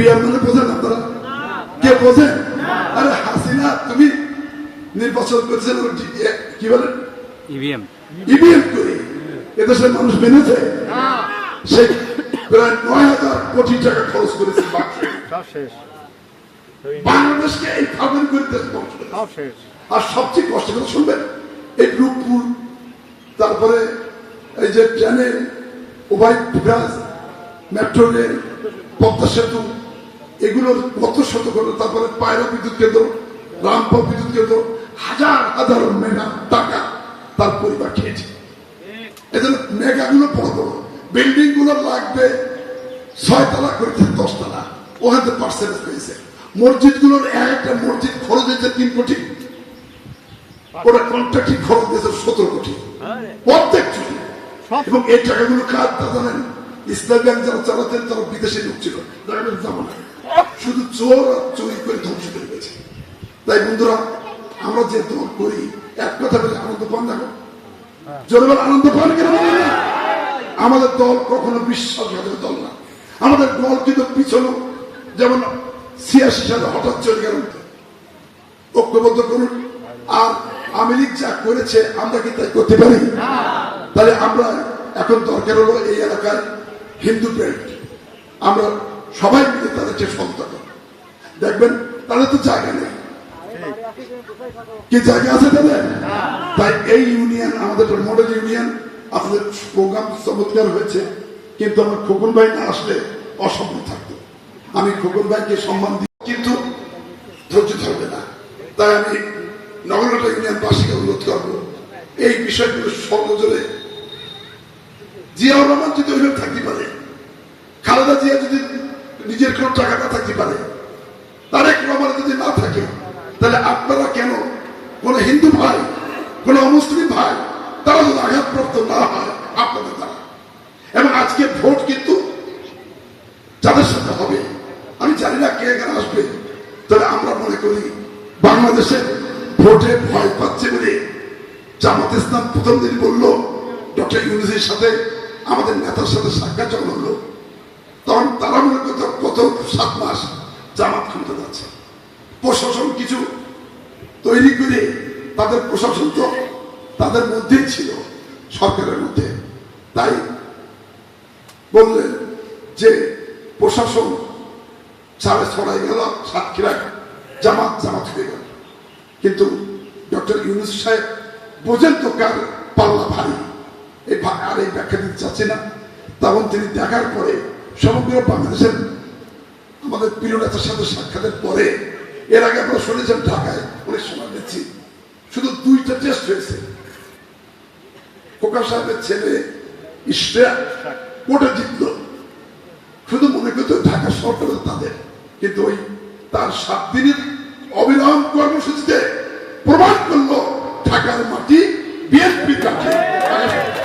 Peer মানে বোঝেন আপনারা? কে বোঝেন আরে হাসিনা তুমি নির্বাচন করেছেন কি বলেন? ইভিএম। ইভিএম করে। এদেশের মানুষ মেনেছে। সে প্রায় নয় হাজার কোটি টাকা খরচ করেছে বাংলাদেশকে এই করে দেশ আর সবচেয়ে কষ্ট করে শুনবেন এই রূপপুর তারপরে এই যে ট্রেনে উভয় মেট্রো রেল পদ্মা সেতু এগুলোর কত শত করে তারপরে পায়রা বিদ্যুৎ কেন্দ্র রামপাল বিদ্যুৎ কেন্দ্র, হাজার হাজার মেগা টাকা তার পরিবার খেয়েছে। এজন্য মেগাগুলো বড় বড়। বিল্ডিংগুলো লাগবে ছয়তলা করেছে দশতলা। ওখান থেকে পার্সেন্টেজ পেয়েছে। মসজিদগুলোর একটা মসজিদ খরচ হয়েছে তিন কোটি। ওরা কন্ট্রাক্টিং খরচ দিয়েছে সতেরো কোটি। প্রত্যেক চুরি। এবং এই টাকাগুলো কার তা জানেন? ইসলাম ব্যাংক যারা চালাতেন তারা বিদেশে লোক ছিল না শুধু চোর আর চুরি করে ধ্বংস করে গেছে তাই বন্ধুরা আমরা যে দল করি এক কথা বলে আনন্দ পান গো? জোরে বলে আনন্দ পান কেন? আমাদের দল কখনো বিশ্বাসঘাতের দল না। আমাদের দল কিন্তু পিছনে যেমন ছিয়াশি সালে হঠাৎ চলে গেল। ঐক্যবদ্ধ করুন। আর আওয়ামী লীগ যা করেছে আমরা কি তাই করতে পারি? তাহলে আমরা এখন দরকার হলো এই এলাকায় হিন্দু বেল্ট আমরা সবাই মিলে তাদের তাদেরকে সন্তান। দেখবেন, তাদের তো জায়গা নেই। কি জায়গা আছে তাদের? তাই এই ইউনিয়ন, আমাদের মডেল ইউনিয়ন আপনাদের প্রোগ্রাম চমৎকার হয়েছে। কিন্তু আমার খোকন ভাই না আসলে অসম্ভব থাকতো। আমি খোকন ভাইকে সম্মান দিই, কিন্তু ধৈর্য ধরবে না। তাই আমি নগরটা ইউনিয়নবাসীকে অনুরোধ করব, এই বিষয়গুলো সর্বজনে জিয়াউর রহমান যদি ওইভাবে থাকতে পারে, খালেদা জিয়া যদি কোনো টাকা না থাকতে পারে। তারেক রহমান যদি না থাকে, তাহলে আপনারা কেন কোন হিন্দু ভাই, কোন অমুসলিম ভাই, তারা যদি আঘাতপ্রাপ্ত না হয়, আপনাদের দ্বারা? এবং আজকে ভোট কিন্তু যাদের সাথে হবে, আমি জানি না কে এখানে আসবে তবে আমরা মনে করি বাংলাদেশে ভোটে ভয় পাচ্ছে বলে জামাত ইসলাম প্রথম দিন বলল, ডক্টর ইউনুসের সাথে আমাদের নেতার সাথে সাক্ষাৎ যখন হলো। সাত মাস জামাত ক্ষমতা যাচ্ছে। প্রশাসন কিছু তৈরি করে তাদের প্রশাসন তো তাদের মধ্যেই ছিল সরকারের মধ্যে। তাই বললেন যে প্রশাসন সাড়ে ছড়াই গেল সাতক্ষীরা জামাত জামাত হয়ে গেল। কিন্তু ডক্টর ইউনুস সাহেব বোঝেন তো কার পাল্লা ভারী। এই আর এই ব্যাখ্যা দিতে চাচ্ছি না। তখন তিনি দেখার পরে সমগ্র বাংলাদেশের আমাদের প্রিয় নেতার সাথে সাক্ষাতের পরে, এর আগে আমরা শুনেছেন ঢাকায় অনেক সময় দিচ্ছি শুধু দুইটা টেস্ট হয়েছে। খোকা সাহেবের ছেলে ইস্ট্রা জিতল। শুধু মনে করতো ঢাকা সরকার তাদের, কিন্তু ওই তার সাত দিনের অবিরাম কর্মসূচিতে